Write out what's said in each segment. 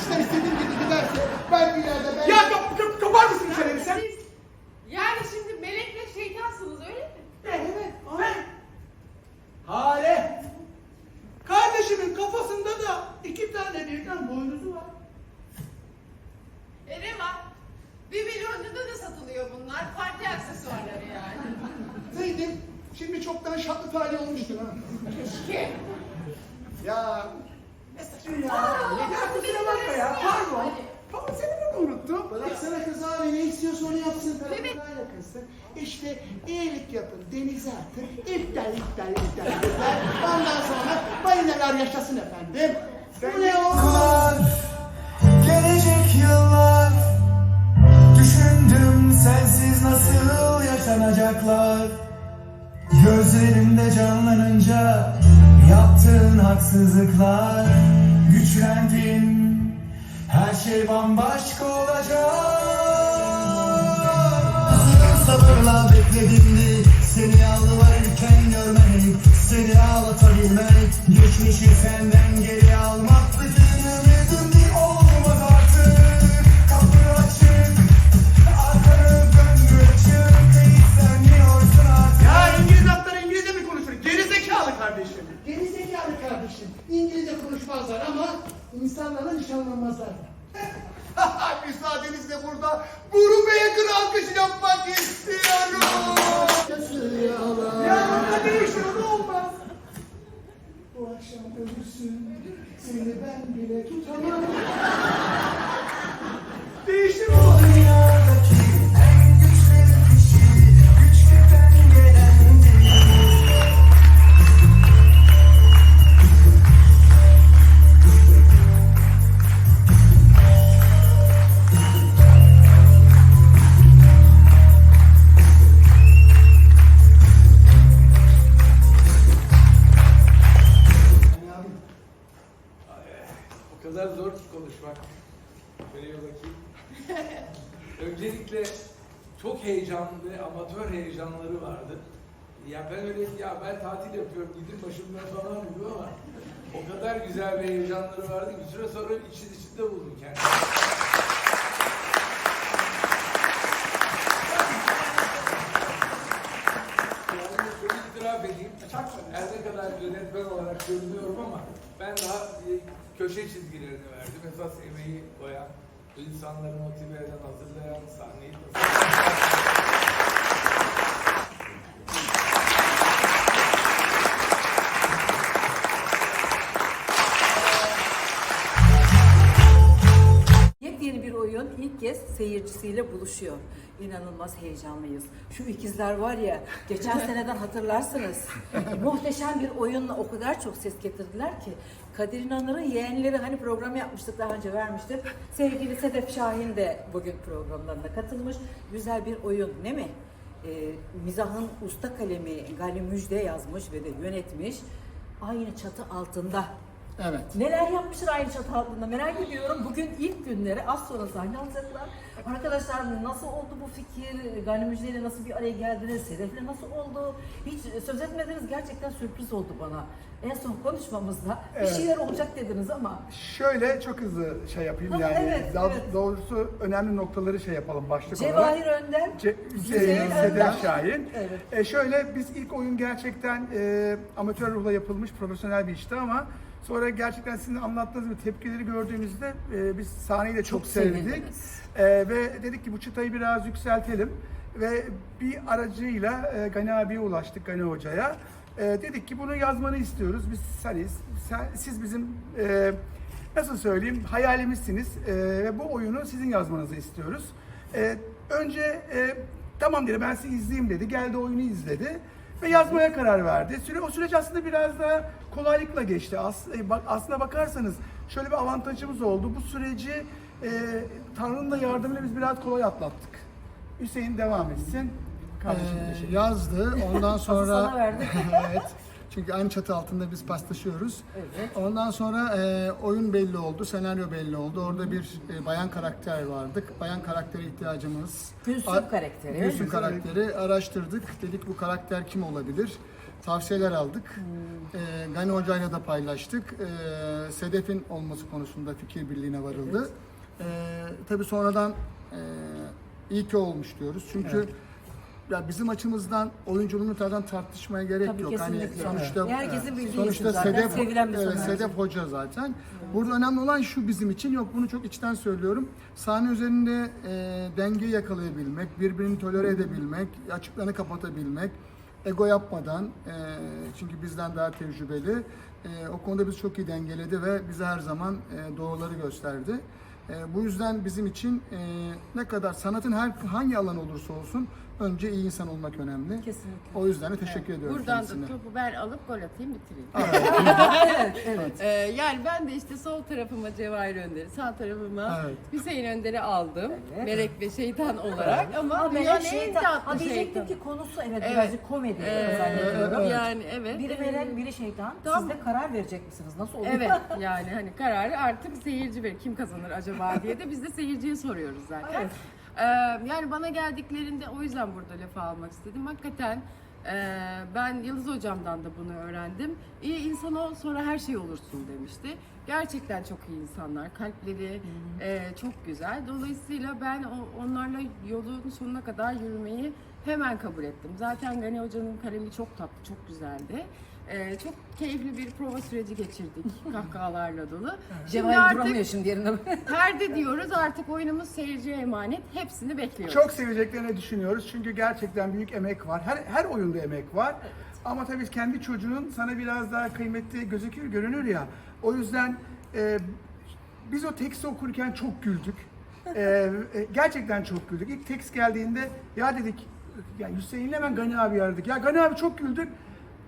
işler istediğim gibi giderse ben bir yerde ben... Ya kap kap kapar mısın çeneni sen? Siz yani şimdi melekle şeytansınız öyle mi? Evet, aynen. Hale. Kardeşimin kafasında da iki tane birden boynuzu var. E ne var? Bir milyoncuda da satılıyor bunlar. Parti aksesuarları yani. Zeynep şimdi çoktan şartlı tali olmuştur ha. Keşke. Ya Ya, ya bakma ya, pardon. Pardon seni ben unuttum. bıraksana kız abi ne istiyorsa onu yapsın. Evet. Tarafından yakınsın. İşte iyilik yapın denize atın. İptal iptal iptal iptal. Ondan sonra balinalar yaşasın efendim. Bu ne o? Yıllar, gelecek yıllar Düşündüm sensiz nasıl yaşanacaklar Gözlerimde canlanınca yaptığın haksızlıklar Güçlendin, her şey bambaşka olacak. Sabırla bekledimdi Seni yalvarırken görmek Seni ağlatabilmek Geçmişi senden geri nişanlanmazlar. Müsaadenizle burada Buru Bey'e kral kışı yapmak istiyorum. Ya burada o da olmaz. Bu akşam ölürsün. Seni ben bile tutamam. Kadar zor ki konuşmak. Veriyor bakayım. Öncelikle çok heyecanlı, amatör heyecanları vardı. Ya ben öyle ya ben tatil yapıyorum gidin başımdan falan gibi ama o kadar güzel bir heyecanları vardı ki bir süre sonra için içinde buldum kendimi. Yani şöyle itiraf edeyim. Her ne kadar yönetmen olarak görünüyorum ama ben daha köşe çizgilerini verdim. Esas emeği koyan, insanları motive eden, hazırlayan, sahneyi tasarlayan. İlk kez seyircisiyle buluşuyor. İnanılmaz heyecanlıyız. Şu ikizler var ya, geçen seneden hatırlarsınız. Muhteşem bir oyunla o kadar çok ses getirdiler ki. Kadir İnanır'ın yeğenleri hani program yapmıştık daha önce vermiştik. Sevgili Sedef Şahin de bugün programlarına katılmış. Güzel bir oyun değil mi? Ee, mizahın usta kalemi Gali Müjde yazmış ve de yönetmiş. Aynı çatı altında Evet. Neler yapmışlar aynı çatı altında merak ediyorum. Bugün ilk günleri az sonra sahne alacaklar. Arkadaşlar nasıl oldu bu fikir? Gani Müjde'yle nasıl bir araya geldiniz? Sedef'le nasıl oldu? Hiç söz etmediniz. Gerçekten sürpriz oldu bana. En son konuşmamızda bir Evet. şeyler olacak dediniz ama Şöyle çok hızlı şey yapayım Ha, yani evet, daha evet. doğrusu önemli noktaları şey yapalım başlık Cevahir olarak. Önder, Ce- şey, Önder. Sedef Şahin. Evet. E, şöyle biz ilk oyun gerçekten e, amatör ruhla yapılmış profesyonel bir işti ama sonra gerçekten sizin anlattığınız gibi tepkileri gördüğümüzde e, biz sahneyi de çok, Çok sevindiniz. E, ve dedik ki bu çıtayı biraz yükseltelim ve bir aracıyla e, Gani abiye ulaştık Gani hocaya. E, dedik ki bunu yazmanı istiyoruz. Biz hani sen, siz bizim e, nasıl söyleyeyim hayalimizsiniz e, ve bu oyunu sizin yazmanızı istiyoruz. E, önce e, tamam dedi ben sizi izleyeyim dedi. Geldi oyunu izledi ve yazmaya karar verdi. Süre, o süreç aslında biraz da kolaylıkla geçti. As, e, bak, aslına bakarsanız şöyle bir avantajımız oldu. Bu süreci e, Tanrı'nın da yardımıyla biz biraz kolay atlattık. Hüseyin devam etsin. Kardeşim Ee, yazdı. Ondan sonra evet. Çünkü aynı çatı altında biz paslaşıyoruz. Evet. Ondan sonra e, oyun belli oldu, senaryo belli oldu. Orada bir e, bayan karakter vardık. Bayan karaktere ihtiyacımız. Gülsüm karakteri. Gülsüm karakteri araştırdık. Dedik bu karakter kim olabilir? tavsiyeler aldık. E, Gani Hoca'yla da paylaştık. E, Sedef'in olması konusunda fikir birliğine varıldı. E, tabii sonradan e, iyi ki olmuş diyoruz. Çünkü ya bizim açımızdan oyunculuğunu tarzan tartışmaya gerek Tabii, yok. Hani kesinlikle. sonuçta Herkesin bildiği sonuçta isim zaten, Sedef, sevilen bir evet, sanatçı. Sedef Hoca zaten. Burada önemli olan şu bizim için yok bunu çok içten söylüyorum. Sahne üzerinde e, dengeyi yakalayabilmek, birbirini tolere edebilmek, açıklarını kapatabilmek, ego yapmadan e, çünkü bizden daha tecrübeli. E, o konuda biz çok iyi dengeledi ve bize her zaman e, doğruları gösterdi. E, bu yüzden bizim için e, ne kadar sanatın her hangi alan olursa olsun önce iyi insan olmak önemli. Kesinlikle. O yüzden de teşekkür ediyorum Buradan kendisine. da topu ben alıp gol atayım bitireyim. Evet, evet. Ee, yani ben de işte sol tarafıma Cevahir Önder'i, sağ tarafıma Evet. Hüseyin Önder'i aldım. Evet. Melek ve şeytan olarak ama Ama dünyanın Melek en şeytan. tatlı Ha diyecektim ki konusu evet, Evet. birazcık komedi Ee, zannediyorum. Yani evet. Biri Ee, melek, biri şeytan. Tamam. Siz de karar verecek misiniz? Nasıl oluyor? Evet yani hani kararı artık seyirci verir. Kim kazanır acaba diye de biz de seyirciye soruyoruz zaten. Evet. Ee, yani bana geldiklerinde o yüzden burada lafı almak istedim. Hakikaten e, ben Yıldız hocamdan da bunu öğrendim. İyi insan ol sonra her şey olursun demişti. Gerçekten çok iyi insanlar. Kalpleri e, çok güzel. Dolayısıyla ben o, onlarla yolun sonuna kadar yürümeyi hemen kabul ettim. Zaten Gani Hoca'nın kalemi çok tatlı, çok güzeldi. Ee, çok keyifli bir prova süreci geçirdik kahkahalarla dolu. Artık duramıyor şimdi yerinde. perde diyoruz artık oyunumuz seyirciye emanet. Hepsini bekliyoruz. Çok seveceklerini düşünüyoruz çünkü gerçekten büyük emek var. Her her oyunda emek var. Ama tabii kendi çocuğun sana biraz daha kıymetli gözükür, görünür ya. O yüzden e, biz o teksti okurken çok güldük. E, e, gerçekten çok güldük. İlk tekst geldiğinde ya dedik, ya Hüseyin'le hemen Gani abi aradık. Ya Gani abi çok güldük.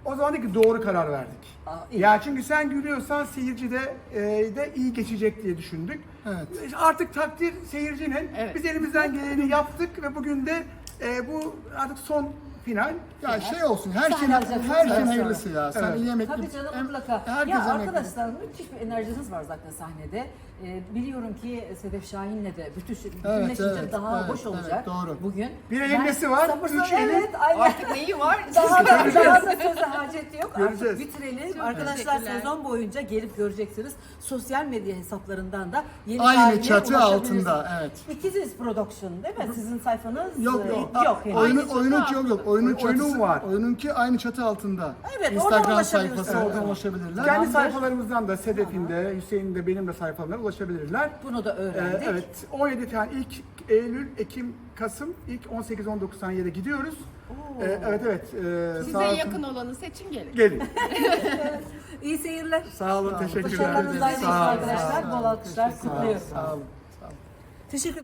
O zaman dedik ki doğru karar verdik. Aa, iyi. Ya çünkü sen gülüyorsan seyirci de, e, de iyi geçecek diye düşündük. Evet. Artık takdir seyircinin. Evet. Biz elimizden geleni yaptık ve bugün de e, bu artık son final. Ya şey olsun, her şeyin alacaksınız her şeyin sonra. hayırlısı ya. Sen Evet. iyi emekli. Tabii canım mutlaka. Herkes ya arkadaşlar müthiş bir enerjiniz var zaten sahnede. Ee, biliyorum ki Sedef Şahin'le de bütün bütünleşince evet, daha evet, hoş olacak. evet, doğru. Bugün. Bir Ben elindesi var, sabırsız- üç eli. Evet, aynen. Artık neyi var? Daha da, daha da söze hacet yok. Göreceğiz. Artık bitirelim. Çok Arkadaşlar teşekkürler. sezon boyunca gelip göreceksiniz. Sosyal medya hesaplarından da yeni Aynı haline çatı ulaşabilirsiniz. altında, evet. İkiziz Production değil mi? Sizin sayfanız Yok e, yok. yok henüz. Aynı çatı yok yok. Oyunun çatısı var. Oyununki aynı çatı altında. Evet, oradan Instagram ulaşabilirsiniz. sayfası oradan ulaşabilirler. Kendi Tamamdır. sayfalarımızdan da Sedef'in de, Hüseyin'in de benim de sayfalarına ulaşabilirler. Bunu da Ee, öğrendik. evet 17 tane ilk Eylül, Ekim, Kasım ilk 18-19 saniyede gidiyoruz. Ee, evet evet. e, Size sağ yakın olanı seçin gelin. Gelin. İyi seyirler. Sağ olun, teşekkürler. Başarılarınız daim olsun Sağ olun, arkadaşlar. sağ olun. Bol alkışlar Sağ olun, kutluyorum. sağ olun. Teşekkür